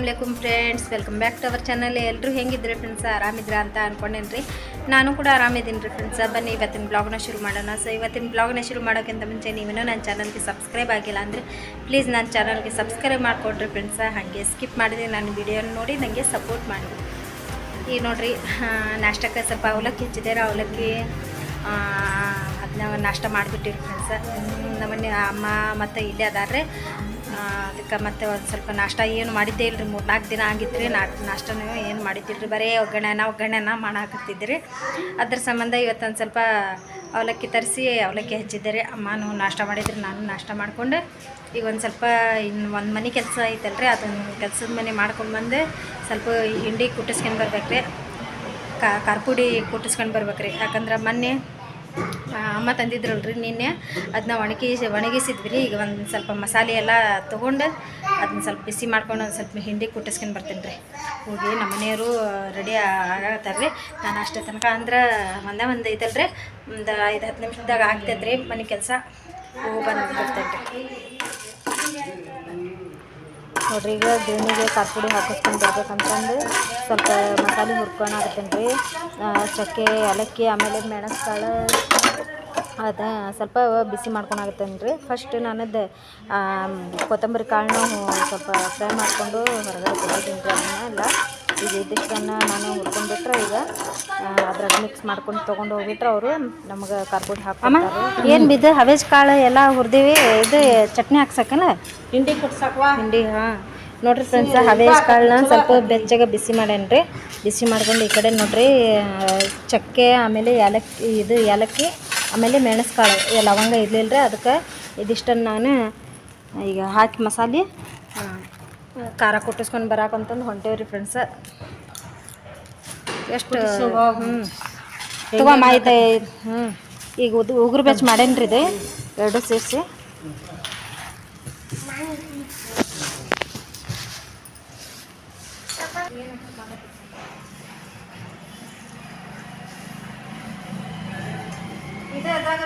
ಅಸ್ಸಲಾಮ್ ಅಲೈಕುಮ್ friends welcome back to our channel ಎಲ್ಲರೂ ಹೆಂಗಿದ್ರೆ friends ಆರಾಮಿದ್ರ ಅಂತ ಅಂದ್ಕೊಂಡೇನ್ರಿ ನಾನು ಕೂಡ ಆರಾಮಿದ್ದೀನಿ ರೀ ಫ್ರೆಂಡ್ಸ ಬನ್ನಿ, ಇವತ್ತಿನ ಬ್ಲಾಗ್ನ ಶುರು ಮಾಡೋಣ. ಸೊ ಇವತ್ತಿನ ಬ್ಲಾಗ್ನ ಶುರು ಮಾಡೋಕ್ಕಿಂತ ಮುಂಚೆ ನೀವೇನೋ ನನ್ನ ಚಾನಲ್ಗೆ ಸಬ್ಸ್ಕ್ರೈಬ್ ಆಗಿಲ್ಲ ಅಂದರೆ ಪ್ಲೀಸ್ ನನ್ನ ಚಾನಲ್ಗೆ ಸಬ್ಸ್ಕ್ರೈಬ್ ಮಾಡಿಕೊಡ್ರಿ ಫ್ರೆಂಡ್ಸ ಹಾಗೆ ಸ್ಕಿಪ್ ಮಾಡಿದೆ ನಾನು ವಿಡಿಯೋ ನೋಡಿ ನನಗೆ ಸಪೋರ್ಟ್ ಮಾಡಿ. ಈಗ ನೋಡಿರಿ ನಾಷ್ಟಕ್ಕೆ ಸ್ವಲ್ಪ ಅವಲಕ್ಕಿ ಹೆಚ್ಚಿದ್ದಾರೆ ಅವಲಕ್ಕಿ ಅದನ್ನ ನಾಷ್ಟ ಮಾಡಿಬಿಟ್ಟಿರಿ ಫ್ರೆಂಡ್ಸ ನಮ್ಮನೆ ಅಮ್ಮ ಮತ್ತು ಇಲ್ಲೇ ಅದಾರೆ ಅದಕ್ಕೆ ಮತ್ತೆ ಒಂದು ಸ್ವಲ್ಪ ನಾಷ್ಟ ಏನು ಮಾಡಿದ್ದೇ ಇಲ್ರಿ, ಮೂರು ನಾಲ್ಕು ದಿನ ಆಗಿತ್ತು ರೀ ನಾಷ್ಟನೂ ಏನು ಮಾಡಿದ್ದಿಲ್ಲ ರೀ ಬರೀ ಒಗ್ಗರಣೆನ ಒಗ್ಗರಣೆನ ಮಾಡಾಕತ್ತಿದ್ರಿ ಅದ್ರ ಸಂಬಂಧ ಇವತ್ತೊಂದು ಸ್ವಲ್ಪ ಅವಲಕ್ಕಿ ತರಿಸಿ, ಅವಲಕ್ಕಿ ಹಚ್ಚಿದ್ದಾರೆ. ಅಮ್ಮನೂ ನಾಷ್ಟ ಮಾಡಿದ್ರಿ, ನಾನು ನಾಷ್ಟ ಮಾಡಿಕೊಂಡು ಈಗ ಒಂದು ಸ್ವಲ್ಪ ಇನ್ನು ಒಂದು ಮನೆ ಕೆಲಸ ಐತಲ್ರಿ ಅದನ್ನು ಕೆಲಸದ ಮನೆ ಮಾಡ್ಕೊಂಡು ಬಂದು ಸ್ವಲ್ಪ ಹಿಂಡಿ ಕುಟ್ಟಿಸ್ಕೊಂಡು ಬರ್ಬೇಕು ರೀ ಕಾರ್ಪುಡಿ ಕುಟ್ಟಿಸ್ಕೊಂಡು ಬರ್ಬೇಕು ರೀ ಯಾಕಂದ್ರೆ ಮೊನ್ನೆ ಅಮ್ಮ ತಂದಿದ್ರಲ್ರಿ ನಿನ್ನೆ. ಅದನ್ನ ಒಣಗಿ ಒಣಗಿಸಿದ್ವಿ ರೀ. ಈಗ ಒಂದು ಸ್ವಲ್ಪ ಮಸಾಲೆ ಎಲ್ಲ ತೊಗೊಂಡು ಅದನ್ನ ಸ್ವಲ್ಪ ಬಿಸಿ ಮಾಡ್ಕೊಂಡು ಒಂದು ಸ್ವಲ್ಪ ಹಿಂಡಿ ಕುಟ್ಟಿಸ್ಕೊಂಡು ಬರ್ತೀನಿ ರೀ. ಹೋಗಿ ನಮ್ಮ ಮನೆಯವರು ರೆಡಿ ಆಗತ್ತಾರ ರೀ. ನಾನು ಅಷ್ಟೇ ತನಕ ಅಂದ್ರೆ ಒಂದೇ ಒಂದು ಐತಲ್ರಿ ಒಂದು ಐದು, ಹತ್ತು ನಿಮಿಷದಾಗ ಆಗ್ತೈತೆ ರೀ ಮನೆ ಕೆಲಸ. ಹೋಗಿ ಬಂದು ಬರ್ತೈತೆ ರೀ. ನೋಡ್ರಿ, ಈಗ ಗಿರಣಿಗೆ ಕಾಪುಡಿ ಹಾಕಿಸ್ಕೊಂಡು ಬರ್ಬೇಕಂತಂದು ಸ್ವಲ್ಪ ಮಸಾಲೆ ಹುರ್ಕೊಂಡು ಹಾಕ್ತೇನೆ ರೀ ಚಕ್ಕೆ, ಏಲಕ್ಕಿ, ಆಮೇಲೆ ಮೆಣಸ್ಕಾಳು ಅದು ಸ್ವಲ್ಪ ಬಿಸಿ ಮಾಡ್ಕೊಂಡು ಹಾಕ್ತೇನೆ ರೀ ಫಸ್ಟ್ ನಾನದು ಕೊತ್ತಂಬರಿ ಕಾಳನ್ನೂ ಸ್ವಲ್ಪ ಫ್ರೈ ಮಾಡಿಕೊಂಡು ಹೊರಗಡೆ ಕೊಟ್ಟಿದ್ದೀನಿ ರೀ ಅದನ್ನ. ಎಲ್ಲ ಈಗ ಇದಿಷ್ಟನ್ನು ನಾನು ಹುರ್ಕೊಂಡ್ಬಿಟ್ರೆ ಈಗ ಅದ್ರಾಗ ಮಿಕ್ಸ್ ಮಾಡ್ಕೊಂಡು ತೊಗೊಂಡು ಹೋಗ್ಬಿಟ್ರೆ ಅವರು ನಮ್ಗೆ ಕಾರ್ಪುಡಿ ಹಾಕಿ ಏನು ಬಿದ್ದು ಹವೇಜ್ ಕಾಳು ಎಲ್ಲ ಹುರಿದೀವಿ ಇದು ಚಟ್ನಿ ಹಾಕ್ಸಕ್ಕಲ್ಲ ಹಿಂಡಿ ಕುಟ್ಸಕ್ವಾ? ಹಿಂಡಿ ಹಾಂ. ನೋಡ್ರಿ ಫ್ರೆಂಡ್ಸ್ ಹವೇಜ್ ಕಾಳನ್ನ ಸ್ವಲ್ಪ ಬೆಚ್ಚಗೆ ಬಿಸಿ ಮಾಡೇನ್ರಿ. ಬಿಸಿ ಮಾಡ್ಕೊಂಡು ಈ ಕಡೆ ನೋಡ್ರಿ ಚಕ್ಕೆ ಆಮೇಲೆ ಏಲಕ್ಕಿ ಇದು ಏಲಕ್ಕಿ ಆಮೇಲೆ ಮೆಣಸ್ಕಾಳು ಲವಂಗ ಇರಲಿಲ್ಲ ರೀ ಅದಕ್ಕೆ ಇದಿಷ್ಟನ್ನು ನಾನು ಈಗ ಹಾಕಿ ಮಸಾಲೆ ಖಾರ ಕುಟ್ಟಿಸ್ಕೊಂಡು ಬರಾಕಂತಂದು ಹೊಂಟೇವ್ರಿ ಫ್ರೆಂಡ್ಸ ಎಷ್ಟು ತಗೊಂಬ ಆಯ್ತು ಹ್ಞೂ ಈಗ ಉದ್ ಉಗುರು ಬೆಚ್ಚ ಮಾಡೇನ್ರಿ ಇದು, ಎರಡು ಸೇರಿಸಿ.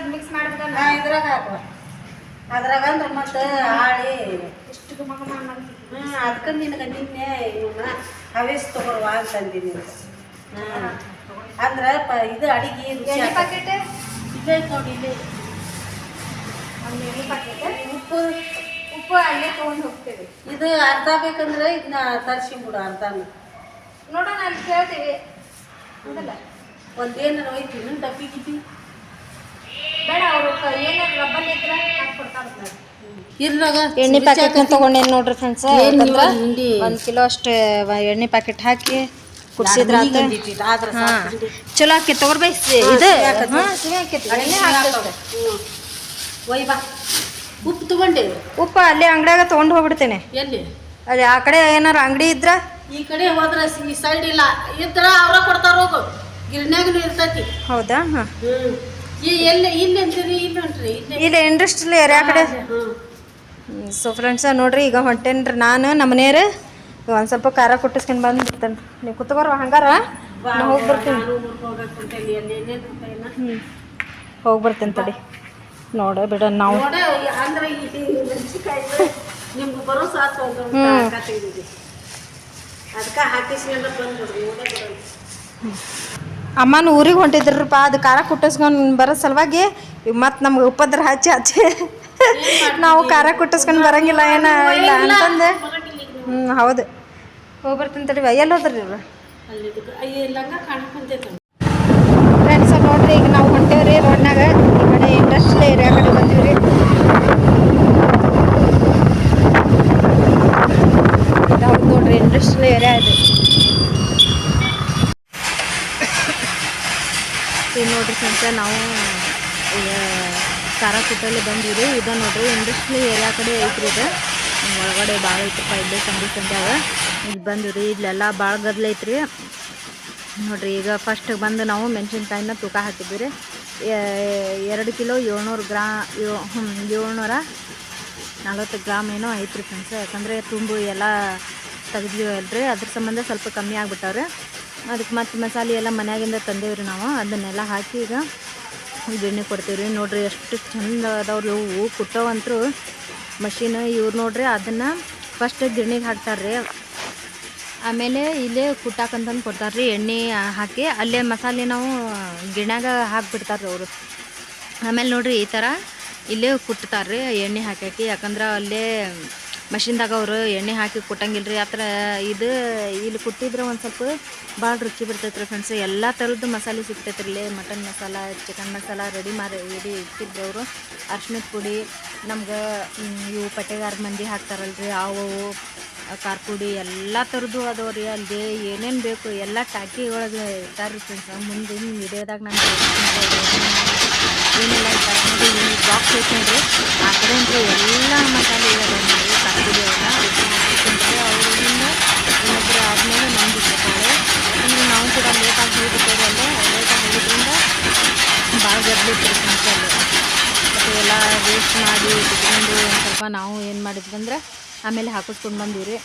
ಮಿಕ್ಸ್ ಮಾಡ್ಬಿಟ್ಟು ನಾ ಇದ್ರಾಗ ಹಾಕುವ ಅದ್ರಾಗ ಅಂದ್ರೆ ಮತ್ತೆ ಆಳಿ ಹ್ಞೂ ಅದಕ್ಕೆ ನಿನಗೆ ನಿನ್ನೆ ಇವನ್ನ ಹವೇಸ್ ತಗೊಳ್ವಾ ಅಂತಂದೀನಿ ಹ್ಞೂ ಅಂದ್ರೆ ಪ ಇದು ಅಡಿಗೆ ರುಚಿ. ಪ್ಯಾಕೆಟ್ ಐತ್ ನೋಡಿ ಪ್ಯಾಕೆಟ್ ಉಪ್ಪು. ಉಪ್ಪು ಅಲ್ಲೇ ತೊಗೊಂಡು ಹೋಗ್ತೇವೆ. ಇದು ಅರ್ಧ ಬೇಕಂದ್ರೆ ಇದನ್ನ ತರಿಸಿ ಬಿಡು ಅರ್ಧನ. ನೋಡೋಣ ಅಲ್ಲಿ ಕೇಳ್ತೀವಿ. ಹೌದಲ್ಲ? ಒಂದೇನಾರು ಒಯ್ತೀನಿ ಡಬ್ಬಿ ಗಿಬ್ಬಿ ಬೇಡ ಅವರು ಏನಾದ್ರು ರಬ್ಬರ್ ಇದ್ರೆ ಹಾಕ್ಕೊಡ್ತಾರೆ ಇರ್ಲಾಗ ಎಣ್ಣೆ ಪ್ಯಾಕೆಟ್ ತಗೊಂಡೇನ್ ನೋಡ್ರಿ ಫ್ರೆಂಡ್ಸ್ ಒಂದ್ ಕಿಲೋ ಅಷ್ಟು ಎಣ್ಣೆ ಪ್ಯಾಕೆಟ್ ಹಾಕಿ ಕುಡ್ಸಿದ್ರ. ಚಲೋ ಆಕೈತಿ ತಗೋರ್ ಬೈ. ಇದು ಉಪ್ಪು ತಗೊಂಡೆ. ಉಪ್ಪು ಅಲ್ಲೇ ಅಂಗಡಿಯಾಗ ತಗೊಂಡು ಹೋಗ್ಬಿಡ್ತೇನೆ. ಎಲ್ಲಿ? ಅಲ್ಲಿ ಆ ಕಡೆ ಏನಾರ ಅಂಗಡಿ ಇದ್ರ? ಈ ಕಡೆ ಹೋದ್ರೆ ಈ ಸೈಡ್ ಇಲ್ಲ. ಇದ್ರ ಅವ್ರ ಕೊಡ್ತಾರ ಹೋಗು. ಗಿರ್ನ್ಯಾಗನು ಇರ್ತೈತಿ. ಹೌದಾ? ಹಾಂ. ಇಲ್ಲಿ ಇಂಡಸ್ಟ್ರಿ ಇಲ್ಲಿ ಹೊಂಟ್ರಿ ಇಲ್ಲಿ. ಇಲ್ಲಿ ಏರಿಯಾ ಕಡೆ? ಸೊ ಫ್ರೆಂಡ್ಸ ನೋಡ್ರಿ ಈಗ ಹೊಂಟೇನ್ರಿ ನಾನು ನಮ್ಮ ಮನೆಯವ್ರು. ಒಂದು ಸ್ವಲ್ಪ ಖಾರ ಕೊಟ್ಟಿಸ್ಕೊಂಡು ಬಂದು ಬಿಡ್ತೇನೆ ನೀವು ಕುತ್ಕೋರ ಹಂಗಾರ? ಹೋಗಿ ಬರ್ತೀನಿ. ಹ್ಞೂ ಹೋಗಿ ಬರ್ತೀನಿ ತಡಿ. ನೋಡ ಬಿಡ ನಾವು. ನೋಡ ಅಮ್ಮನ ಊರಿಗೆ ಹೊಂಟಿದ್ರಪ್ಪ, ಅದು ಖಾರ ಕುಟ್ಟಿಸ್ಕೊಂಡು ಬರೋ ಸಲುವಾಗಿ ಮತ್ತೆ ನಮ್ಗೆ ಉಪದ್ರ ಹಚ್ಚಿ ಹಚ್ಚಿ ನಾವು ಖಾರ ಕುಟ್ಟಿಸ್ಕೊಂಡು ಬರಂಗಿಲ್ಲ, ಏನ ಇಲ್ಲ ಅಂತಂದೆ. ಹ್ಞೂ ಹೌದು. ಹೋಗಿ ಬರ್ತೀನಿ ತಡಿ, ಎಲ್ಲಿ ಹೋದ್ರಿ ಇವ್ರು? ಫ್ರೆಂಡ್ಸ್ ನೋಡ್ರಿ, ಈಗ ನಾವು ಹೊಂಟೇವ್ರಿ ರೋಡ್ನಾಗ. ಈ ಕಡೆ ಇಂಡಸ್ಟ್ರಿಯಲ್ ಏರಿಯಾ ಕಡೆ ಬಂದೀವ್ರಿ. ನೋಡ್ರಿ ಇಂಡಸ್ಟ್ರಿಯಲ್ ಏರಿಯಾ ಇದು. ಈಗ ನೋಡ್ರಿ ಫ್ರೆಂಡ್ಸ್ ನಾವು ಈಗ ಬಂದಿದೆ ಕುಟ್ಟಲ್ಲಿ ಬಂದಿವ್ರಿ. ಇದು ನೋಡ್ರಿ ಇಂಡಸ್ಟ್ರಿಯಲ್ ಏರಿಯಾ ಕಡೆ ಐತ್ರಿ ಇದು. ಒಳಗಡೆ ಭಾಳ ಐತ್ರಪ್ಪ ಇಲ್ಲೇ ಸಂಜೆ ಸಂಡ್ಯಾಗ ಇಲ್ಲಿ ಬಂದಿವ್ರಿ, ಇಲ್ಲೆಲ್ಲ ಭಾಳ ಗದ್ಲ ಐತ್ರಿ. ನೋಡ್ರಿ, ಈಗ ಫಸ್ಟ್ ಬಂದು ನಾವು ಮೆಣಸಿನ್ಕಾಯಿನ ತೂಕ ಹಾಕಿದ್ವಿ ರೀ ಎರಡು ಕಿಲೋ ಏಳ್ನೂರು ಗ್ರಾ ಏಳ್ನೂರ ನಲ್ವತ್ತು ಗ್ರಾಮ್ ಏನೋ ಐತ್ರಿ ಫ್ರೆಂಡ್ಸ್ ಯಾಕಂದರೆ, ತುಂಬು ಎಲ್ಲ ತೆಗೆದಿವಲ್ರಿ ಅದ್ರ ಸಂಬಂಧ ಸ್ವಲ್ಪ ಕಮ್ಮಿ ಆಗ್ಬಿಟ್ಟವ್ರೆ. ಅದಕ್ಕೆ ಮತ್ತು ಮಸಾಲೆ ಎಲ್ಲ ಮನ್ಯಾಗಿಂದ ತಂದೇವ್ರಿ ನಾವು. ಅದನ್ನೆಲ್ಲ ಹಾಕಿ ಈಗ ಎಣ್ಣೆ ಕೊಡ್ತೀವಿ ರೀ ನೋಡಿರಿ ಎಷ್ಟು ಚಂದ ಅದಾವ್ರಿ. ಹೂವು ಕುಟ್ಟವಂತರು ಮಷೀನ್ ಇವ್ರು ನೋಡ್ರಿ, ಅದನ್ನು ಫಸ್ಟ್ ಗಿರ್ಣಿಗೆ ಹಾಕ್ತಾರೆ ರೀ ಆಮೇಲೆ ಇಲ್ಲೇ ಕುಟ್ಟಾಕಂತಂದು ಕೊಡ್ತಾರೆ ರೀ ಎಣ್ಣೆ ಹಾಕಿ ಅಲ್ಲೇ ಮಸಾಲೆ ನಾವು ಗಿಣ್ಯಾಗ ಹಾಕಿಬಿಡ್ತಾರೆ ಅವರು. ಆಮೇಲೆ ನೋಡಿರಿ ಈ ಥರ ಇಲ್ಲೇ ಕುಟ್ತಾರೆ ರೀ ಎಣ್ಣೆ ಹಾಕಿ ಯಾಕಂದ್ರೆ ಅಲ್ಲೇ ಮಷಿನ್ದಾಗ ಅವರು ಎಣ್ಣೆ ಹಾಕಿ ಕೊಟ್ಟಂಗಿಲ್ಲ ರೀ ಆ ಥರ ಇದು ಇಲ್ಲಿ ಕುಟ್ಟಿದ್ರೆ ಒಂದು ಸ್ವಲ್ಪ ಭಾಳ ರುಚಿ ಬರ್ತೈತೆ ರೀ ಫ್ರೆಂಡ್ಸ್ ಎಲ್ಲ ಥರದ್ದು ಮಸಾಲೆ ಸಿಗ್ತೈತೆ ರೀ ಇಲ್ಲೇ. Mutton masala chicken masala ready ಮಾಡಿ ರೆಡಿ ಇಟ್ಟಿದ್ರು ಅವರು. ಅರ್ಶಿಣದ ಪುಡಿ, ನಮ್ಗೆ ಇವು ಪಟ್ಟೆಗಾರ ಮಂದಿ ಹಾಕ್ತಾರಲ್ರಿ. ಅವು ಖಾರ ಪುಡಿ ಎಲ್ಲ ಥರದ್ದು ಅದಾವ ರೀ. ಅಲ್ಲಿ ಏನೇನು ಬೇಕು ಎಲ್ಲ ಟಾಕಿ ಒಳಗೆ ರೀ ಫ್ರೆಂಡ್ಸ್ ಮುಂದಿನ ವಿಡಿಯೋದಾಗ ನಾನು ಏನೆಲ್ಲ ಈ ಬಾಕ್ಸ್ ಐತೆ ಆ ಕಡೆ ಎಲ್ಲ ಮಸಾಲೆ ಇದಾವೆ ನಾವು ಕೂಡ ಲೇಟಾಗಿ ಭಾಳ ಎಲ್ಲ ಮಾಡಿ ಸ್ವಲ್ಪ ನಾವು ಏನು ಮಾಡಿದ್ವಿ ಅಂದ್ರೆ ಆಮೇಲೆ ಹಾಕಿಸ್ಕೊಂಡು ಬಂದೀವಿ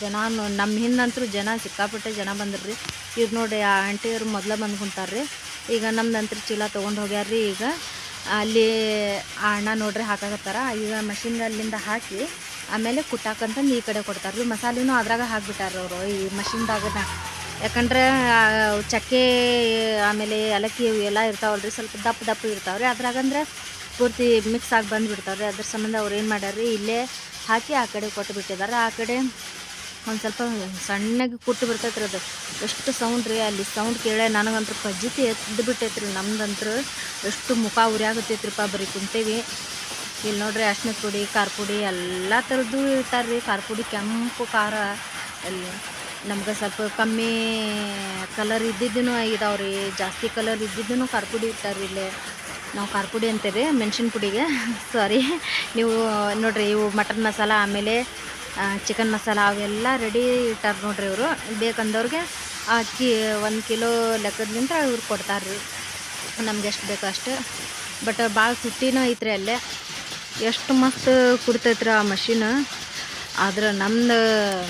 ಜನ ನಮ್ಮ ಹಿಂದಂತರೂ ಜನ ಸಿಕ್ಕಾಪಟ್ಟೆ ಜನ ಬಂದ್ರಿ ಇವ್ರು ನೋಡಿ ಆ ಆಂಟಿಯವ್ರು ಮೊದಲೇ ಬಂದು ಕುಂತಾರ್ರಿ ಈಗ ನಮ್ದಂತ್ರ ಚೀಲ ತೊಗೊಂಡು ಹೋಗ್ಯಾರ್ರಿ ಈಗ ಅಲ್ಲಿ ಆ ಅಣ್ಣ ನೋಡ್ರಿ ಹಾಕಾಕತ್ತಾರ ಈಗ ಮಷಿನ್ ಅಲ್ಲಿಂದ ಹಾಕಿ ಆಮೇಲೆ ಕುಟ್ಟಾಕಂತಂದು ಈ ಕಡೆ ಕೊಡ್ತಾರೆ ರೀ. ಮಸಾಲೆನೂ ಅದ್ರಾಗ ಹಾಕ್ಬಿಟ್ಟಾರ ಅವರು ಈ ಮಷಿನ್ದಾಗನ ಯಾಕಂದ್ರೆ ಚಕ್ಕೆ, ಆಮೇಲೆ ಏಲಕ್ಕಿ ಎಲ್ಲ ರೀ ಸ್ವಲ್ಪ ದಪ್ಪ ದಪ್ಪ ಇರ್ತಾವ್ರಿ ಅದ್ರಾಗಂದ್ರೆ ಪೂರ್ತಿ ಮಿಕ್ಸ್ ಆಗಿ ಬಂದುಬಿಡ್ತಾವ್ರಿ ಅದ್ರ ಸಂಬಂಧ ಅವ್ರು ಏನು ಮಾಡ್ಯಾರ್ರಿ ಇಲ್ಲೇ ಹಾಕಿ ಆ ಕಡೆ ಕೊಟ್ಟು ಬಿಟ್ಟಿದ್ದಾರೆ ಆ ಕಡೆ ಒಂದು ಸ್ವಲ್ಪ ಸಣ್ಣಗೆ ಕುಟ್ಟು ಬಿಡ್ತೈತೆ ರೀ ಅದು. ಎಷ್ಟು ಸೌಂಡ್ ರೀ, ಅಲ್ಲಿ ಸೌಂಡ್ ಕೇಳೆ ನನಗಂತೂ ಪಜ್ಜಿತಿ ಎದ್ದು ಬಿಟ್ಟೈತೆ ರೀ ನಮ್ದಂತೂ ಎಷ್ಟು ಮುಖ ಉರಿಯಾಗತ್ತೈತ್ರಿಪ್ಪ ಬರೀ ಕುಂತೇವಿ. ಇಲ್ಲಿ ನೋಡ್ರಿ ಅರ್ಶಿನ ಪುಡಿ, ಖಾರ ಪುಡಿ ಎಲ್ಲ ಥರದ್ದು ಇರ್ತಾರೆ ರೀ. ಖಾರ ಪುಡಿ ಕೆಂಪು, ಖಾರ ಅಲ್ಲಿ ನಮ್ಗೆ ಸ್ವಲ್ಪ ಕಮ್ಮಿ ಕಲರ್ ಇದ್ದಿದ್ದೂ ಇದಾವೆ ರೀ. ಜಾಸ್ತಿ ಕಲರ್ ಇದ್ದಿದ್ದೂ ಖಾರ ಪುಡಿ ಇರ್ತಾರೆ ಇಲ್ಲಿ. ನಾವು ಖಾರ ಪುಡಿ ಅಂತೀವಿ ಮೆಣಸಿನ ಪುಡಿಗೆ. ಸಾರಿ ನೀವು ನೋಡಿರಿ ಇವು ಮಟನ್ ಮಸಾಲ ಆಮೇಲೆ ಚಿಕನ್ ಮಸಾಲ ಅವೆಲ್ಲ ರೆಡಿ ಇಟ್ಟಾರೆ ನೋಡ್ರಿ ಇವರು. ಬೇಕಂದವ್ರಿಗೆ ಅಕ್ಕಿ ಒಂದು ಕಿಲೋ ಲೆಕ್ಕದಿಂದ ಇವ್ರು ಕೊಡ್ತಾರೆ ರೀ. ನಮ್ಗೆ ಎಷ್ಟು ಬೇಕೋ ಅಷ್ಟು. ಬಟ್ ಭಾಳ ಸುಟ್ಟಿನೂ ಐತ್ರಿ ಅಲ್ಲೇ. ಎಷ್ಟು ಮಸ್ತ್ ಕುಡಿತೈತ್ರಿ ಆ ಮಷಿನ್. ಆದ್ರೆ ನಮ್ದು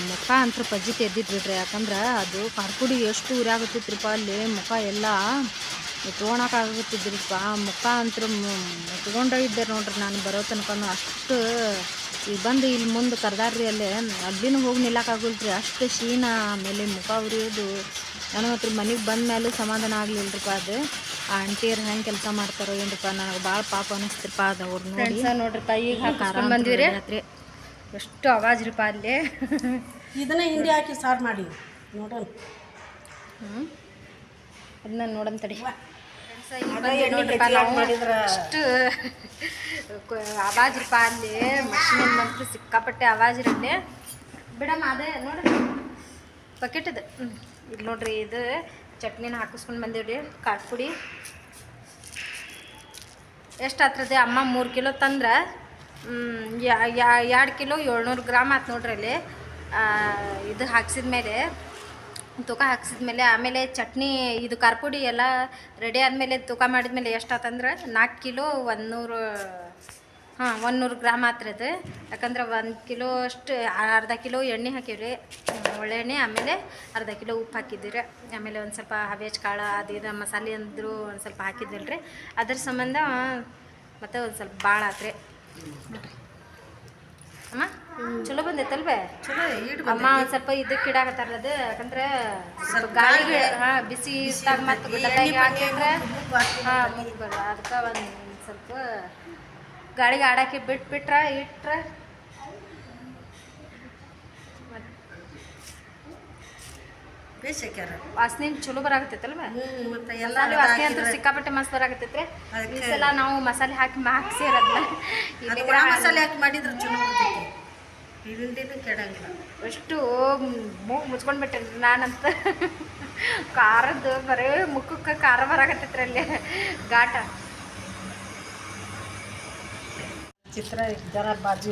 ಮುಖ ಅಂತ ಪಜ್ಜಿ ಎದ್ದಿತ್ತು ಬಿಡ್ರಿ ಯಾಕಂದ್ರೆ ಅದು ಖಾರಪುಡಿ ಎಷ್ಟು ಉರಿಯಾಗತ್ತಿತ್ರಿಪ್ಪ ಅಲ್ಲಿ ಮುಖ ಎಲ್ಲ ಇಟ್ಕೊಳಕ್ಕಾಗತ್ತಿದ್ರಿಪ್ಪ ಮುಖ ಅಂತ ಮುಟ್ಕೊಂಡೇ ಇದ್ದೆ ನೋಡ್ರಿ ನಾನು ಬರೋ ತನಕನೂ ಅಷ್ಟು ಈಗ ಬಂದು ಇಲ್ಲಿ ಮುಂದೆ ಕರ್ದಾರ್ರಿ ಅಲ್ಲೇ, ಅಲ್ಲಿನೂ ಹೋಗಿ ನಿಲ್ಲಕ್ಕಾಗಲ್ರಿ ಅಷ್ಟು ಶೀನ, ಆಮೇಲೆ ಮುಖ ಉರಿಯೋದು. ನನಗತ್ರ ಮನೆಗೆ ಬಂದ ಮೇಲೆ ಸಮಾಧಾನ ಆಗ್ಲಿಲ್ರಿಪ್ಪ ಅದು. ಆ ಆಂಟಿಯರು ಹೆಂಗೆ ಕೆಲಸ ಮಾಡ್ತಾರೋ ಏನ್ರಿಪ್ಪ ನನಗೆ ಭಾಳ ಪಾಪ ಅನಿಸ್ತಿರಪ್ಪ ಅದು ಅವ್ರು ನೋಡಿ. ನೋಡ್ರಿಪ್ಪ ಈಗ ಹಾಕಿಸ್ಕೊಂಡು ಬಂದಿವ್ರಿ ಎಷ್ಟು ಆವಾಜ್ ರೀಪ ಅಲ್ಲಿ. ಇದನ್ನ ಹಿಂದಿ ಹಾಕಿ ಸಾರು ಮಾಡಿ. ನೋಡೋಣ. ಹ್ಞೂ ಅದನ್ನ ನೋಡೋಣ ತಡಿ. ಅಷ್ಟು ಆವಾಜ್ ರೀಪ ಅಲ್ಲಿ. ಮಷಿನ್ ಬಂತು ಸಿಕ್ಕಾಪಟ್ಟೆ ಆವಾಜ್ ರೀ ಬಿಡಮ್ಮ ಅದೇ ನೋಡ್ರಿ ಬಕೆಟ್ ಇದು ಇದು ನೋಡ್ರಿ, ಇದು ಚಟ್ನಿನ ಹಾಕಿಸ್ಕೊಂಡು ಬಂದೇವ್ರಿ ಖಾರ ಪುಡಿ ಎಷ್ಟು ಹತ್ರದೆ ಅಮ್ಮ ಮೂರು ಕಿಲೋ ತಂದ್ರೆ ಎರಡು ಕಿಲೋ ಏಳ್ನೂರು ಗ್ರಾಮ್ ಆತು ನೋಡ್ರಿ ಅಲ್ಲಿ. ಇದು ಹಾಕ್ಸಿದ ಮೇಲೆ, ತೂಕ ಹಾಕ್ಸಿದ ಮೇಲೆ, ಆಮೇಲೆ ಚಟ್ನಿ, ಇದು ಖಾರ ಪುಡಿ ಎಲ್ಲ ರೆಡಿ ಆದಮೇಲೆ ತೂಕ ಮಾಡಿದ್ಮೇಲೆ ಎಷ್ಟು ಆತಂದ್ರೆ ನಾಲ್ಕು ಕಿಲೋ ಒಂದೂರು ಹಾಂ ಒಂದೂರು ಗ್ರಾಮ್ ಆತ್ರಿ ಅದು ಯಾಕಂದ್ರೆ ಒಂದು ಕಿಲೋ ಅಷ್ಟು ಅರ್ಧ ಕಿಲೋ ಎಣ್ಣೆ ಹಾಕಿವ್ರಿ. ಒಳ್ಳೆ ಎಣ್ಣೆ ಆಮೇಲೆ ಅರ್ಧ ಕಿಲೋ ಉಪ್ಪು ಹಾಕಿದ್ದೀರಿ. ಆಮೇಲೆ ಒಂದು ಸ್ವಲ್ಪ ಹವೇಜ್ ಕಾಳು ಅದು ಇದು ಮಸಾಲೆ ಅಂದರು ಒಂದು ಸ್ವಲ್ಪ ಹಾಕಿದ್ವಿಲ್ಲ ರೀ ಅದ್ರ ಸಂಬಂಧ ಮತ್ತು ಒಂದು ಸ್ವಲ್ಪ ಭಾಳ ಆತ್ರಿ. ಅಮ್ಮ ಚಲೋ ಬಂದೈತಲ್ವೇ? ಅಮ್ಮ ಒಂದು ಸ್ವಲ್ಪ ಇದಕ್ಕೆ ಇಡಾಕತ್ತಾರಲ್ಲ ಅದು ಯಾಕಂದ್ರೆ ಸ್ವಲ್ಪ ಗಾಳಿಗೆ ಹಾಂ ಬಿಸಿ ಇದ್ದಾಗ ಮತ್ತೆ ಹಾ ಅದಕ್ಕೆ ಒಂದು ಸ್ವಲ್ಪ ಗಾಳಿಗೆ ಆಡಾಕಿ ಬಿಟ್ಬಿಟ್ರ ಇಟ್ರ. ವಾಸನೆ ಚಲೋ ಬರಾಕತ್ತೈತಲ್ವ? ಮತ್ತೆ ಎಲ್ಲ ಮಸಾಲೆ ವಾಸನೆ ಅಂತೂ ಸಿಕ್ಕಾಪಟ್ಟೆ ಮಸ್ತ್ ಬರಾಕತ್ತೈತ್ರಿ. ಈ ಸಲ ನಾವು ಮಸಾಲೆ ಹಾಕಿ ಹಾಕ್ಸಿ ಇರೋದ್ನ. ಅದು ಒಣ ಮಸಾಲೆ ಹಾಕಿ ಮಾಡಿದ್ರೆ ಚಲೋ ಕೆಡಂಗಿಲ್ಲ. ಅಷ್ಟು ಮೂಗು ಮುಚ್ಕೊಂಡ್ಬಿಟ್ಟೆ ನಾನಂತ. ಖಾರದ್ದು ಬರೀ ಮುಖಕ್ಕೆ ಖಾರ ಬರಾಕತ್ತೈತ್ರಿ ಅಲ್ಲಿ. ಘಾಟ.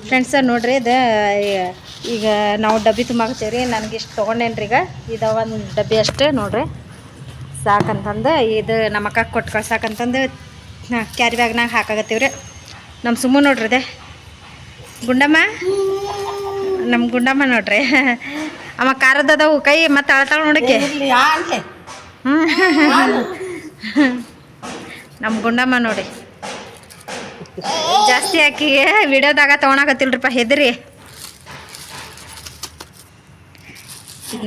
ಫ್ರೆಂಡ್ಸ ನೋಡ್ರಿ ಇದು ಈಗ ನಾವು ಡಬ್ಬಿ ತುಂಬಾಕತ್ತೀವಿ ರೀ ನನಗೆ ಇಷ್ಟು ತೊಗೊಂಡೇನ್ರಿ ಈಗ? ಇದು ಒಂದು ಡಬ್ಬಿ ಅಷ್ಟೇ ನೋಡ್ರಿ. ಸಾಕಂತಂದು ಇದು ನಮ್ಮ ಅಕ್ಕ ಕೊಟ್ಟು ಕಳ್ಸಾಕಂತಂದು ಕ್ಯಾರಿ ಬ್ಯಾಗ್ನಾಗ ಹಾಕಾಗತ್ತೀವ್ರಿ ನಮ್ಮ ಸುಮ್ಮ ನೋಡ್ರಿ ಇದೆ. ಗುಂಡಮ್ಮ? ನಮ್ಮ ಗುಂಡಮ್ಮ ನೋಡ್ರಿ. ಅಮ್ಮ ಕಾರದ ಅದಾವು ಕೈ ಮತ್ತೆ ಅಳತಾಳ ನೋಡಕ್ಕೆ. ನಮ್ಮ ಗುಂಡಮ್ಮ ನೋಡಿ. ಜಾಸ್ತಿ ಆಕಿಗೆ ವಿಡಿಯೋದಾಗ ತೊಗೊಳಕತ್ತಿಲ್ರಿಪ್ಪ ಹೆದ್ರಿ.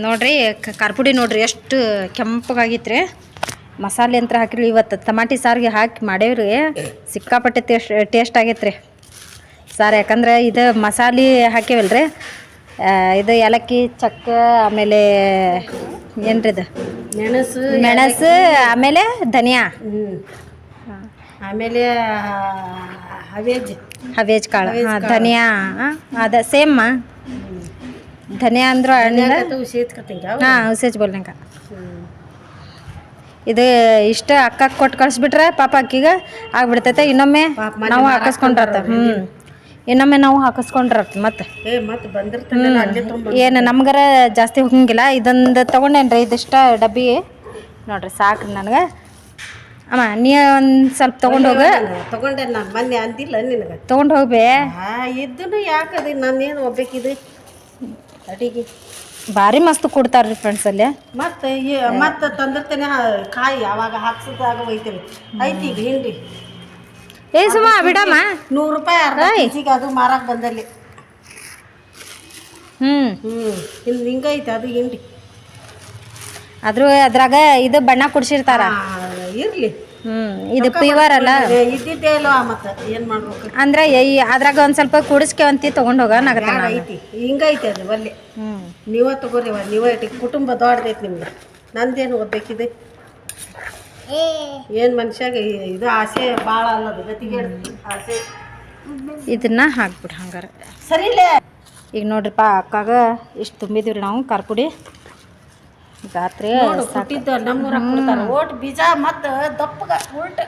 ನೋಡ್ರಿ ಕರ್ಪುಡಿ ನೋಡ್ರಿ ಎಷ್ಟು ಕೆಂಪಗಾಗಿತ್ರಿ. ಮಸಾಲೆ ಅಂತ ಹಾಕಿರಿ ಇವತ್ತು ಟಮಾಟಿ ಸಾರಿಗೆ ಹಾಕಿ ಮಾಡೇವ್ರಿ. ಸಿಕ್ಕಾಪಟ್ಟೆ ಟೇಸ್ಟ್ ಟೇಸ್ಟ್ ಆಗೈತ್ರಿ. ಸಾರು ಯಾಕಂದ್ರೆ ಇದು ಮಸಾಲೆ ಹಾಕಿವಲ್ರಿ. ಇದು ಏಲಕ್ಕಿ ಚಕ್ಕ ಆಮೇಲೆ ಏನ್ರಿ ಇದು? ಮೆಣಸು ಮೆಣಸು ಆಮೇಲೆ ಧನಿಯಾ. ಆಮೇಲೆ ಹವೇಜ್ ಹವೇಜ್ ಕಾಳು. ಹಾಂ ಧನಿಯಾ ಅದ ಸೇಮ್ ಧನಿಯಾ ಅಂದ್ರೆ ಹಣ್ಣಿನ ಹಾಂ ಹುಸೇಜ್ ಬೋಲ್ನಂಗ ಇದು ಇಷ್ಟ ಅಕ್ಕಕ್ಕೆ ಕೊಟ್ಟು ಕಳಿಸ್ಬಿಟ್ರೆ ಪಾಪ ಅಕ್ಕಿಗೆ ಆಗ್ಬಿಡ್ತೈತೆ. ಇನ್ನೊಮ್ಮೆ ನಾವು ಮಾರಾಕ್ ಹ್ಞೂ ಇನ್ನೊಮ್ಮೆ ನಾವು ಹಾಕಿಸ್ಕೊಂಡಿರತ್ತೆ ಮತ್ತೆ. ಏನು ನಮ್ಗರ ಜಾಸ್ತಿ ಹೋಗಂಗಿಲ್ಲ. ಇದೊಂದು ತೊಗೊಂಡೇನ್ರಿ ಇದಿಷ್ಟ ಡಬ್ಬಿ. ನೋಡ್ರಿ ಸಾಕು ನನಗೆ. ಅಮ್ಮ ನೀ ಒಂದು ಸ್ವಲ್ಪ ತಗೊಂಡು ಹೋಗ. ತಗೊಂಡೆ ನಾನು ಮೊನ್ನೆ ಅಂದಿಲ್ಲ ನಿನಗೆ. ತೊಗೊಂಡು ಹೋಗ್ಬೇ. ಇದ್ದು ಯಾಕದು ನಾನೇನು ಒಬ್ಬೇಕಿದೆ ಅಡಿಗೆ. ಭಾರಿ ಮಸ್ತ್ ಕೊಡ್ತಾರ್ರಿ ಫ್ರೆಂಡ್ಸ್ ಅಲ್ಲಿ. ಮತ್ತೆ ಮತ್ತೆ ತಂದಿರ್ತೇನೆ ಕಾಯಿ ಯಾವಾಗ ಹಾಕ್ಸಿದಾಗ ಒಯ್ತೇನೆ ಐತಿ ಈಗ ಹಿಂಡಿ. ಏ ಸುಮ್ಮ ಬಿಡಮ್ಮ. ನೂರು ರೂಪಾಯಿ ಅರ್ಧ ಕೆಜಿಗೆ ಅದು ಮಾರಕ್ಕೆ ಬಂದಲ್ಲಿ. ಹ್ಞೂ ಹ್ಞೂ ಇಲ್ಲಿ ಹಿಂಗೈತೆ ಅದು ಹಿಂಡಿ. ಆದ್ರೂ ಅದ್ರಾಗ ಇದು ಬಣ್ಣ ಕುಡ್ಸಿರ್ತಾರ. ಇರಲಿ. ಹ್ಮ್ ಇದು ಪ್ಯೂರ್ ಅಲ್ಲ. ಇದ್ದಿದ್ದೇ ಇಲ್ವಾ ಮತ್ತೆ? ಏನು ಮಾಡ್ಬೇಕು? ಅಂದ್ರೆ ಈ ಅದ್ರಾಗ ಒಂದ್ ಸ್ವಲ್ಪ ಕುಡಿಸ್ಕೊಂತಿ ತಗೊಂಡ್ ಹೋಗ ಬ್ಯಾಡ ಐತಿ? ಹಿಂಗೈತಿ ಅದು ಬಲ್ಲಿ ಹ್ಮ್. ನೀವ ತಗೋರಿ ನೀವ ಇಟ್ಟಿ ಕುಟುಂಬ ದೊಡ್ಡದೈತಿ ನಿಮ್ಗೆ ನಂದೇನು ಓದ್ಬೇಕಿದೆ ಏನು ಮನುಷ್ಯಾಗ ಇದು ಆಸೆ ಭಾಳ ಅನ್ನೋದು ಗತಿಗೆ ಆಸೆ. ಇದನ್ನ ಹಾಕ್ಬಿಡು ಹಂಗಾರ. ಸರಿಲೇ ಈಗ ನೋಡ್ರಿಪ್ಪ ಅಕ್ಕಾಗ ಇಷ್ಟು ತುಂಬಿದಿವ್ರಿ ನಾವು ಖಾರಪುಡಿ ಗಾತ್ರಿ ಕೊಟ್ಟಿದ್ದ ನಮ್ಮೂರಾಗ ಕೊಡ್ತಾರ. ಓಟ್ ಬೀಜ ಮತ್ತು ದಪ್ಪಗ ಉಲ್ಟ.